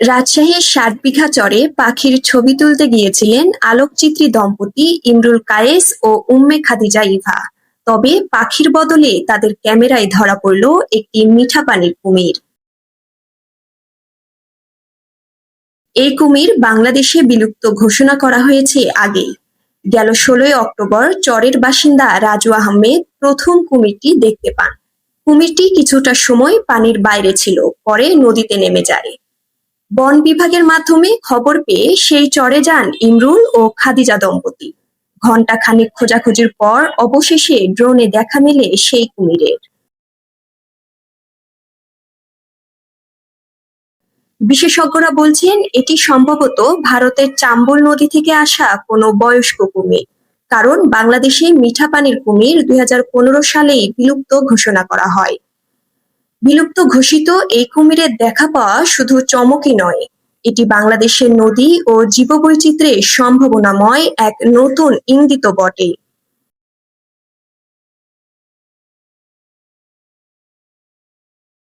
রাজশাহীর সাত বিঘা চরে পাখির ছবি তুলতে গিয়েছিলেন আলোকচিত্রী দম্পতি ইমরুল কায়েস ও উম্মে খাদিজা ইভা। তবে পাখির বদলে তাদের ক্যামেরায় ধরা পড়ল একটি মিঠা পানির কুমির। এই কুমির বাংলাদেশে বিলুপ্ত ঘোষণা করা হয়েছে আগেই। গেল ষোলোই অক্টোবর চরের বাসিন্দা রাজু আহমেদ প্রথম কুমিরটি দেখতে পান। কুমিরটি কিছুটা সময় পানির বাইরে ছিল, পরে নদীতে নেমে যায়। বন বিভাগের মাধ্যমে খবর পেয়ে সেই চরে যান ইমরুল ও খাদিজা দম্পতি। ঘণ্টা খানিক খোঁজাখুঁজির পর অবশেষে ড্রোনে দেখা মেলে সেই কুমিরের। বিশেষজ্ঞরা বলছেন, এটি সম্ভবত ভারতের চাম্বল নদী থেকে আসা কোনো বয়স্ক কুমির, কারণ বাংলাদেশে মিঠা পানির কুমির দুই হাজার পনেরো সালেই বিলুপ্ত ঘোষণা করা হয়। বিলুপ্ত ঘোষিত এই কুমিরের দেখা পাওয়া শুধু চমকই নয়। এটি বাংলাদেশের নদী ও জীববৈচিত্র্যের সম্ভাবনাময় এক নতুন ইঙ্গিত বটে।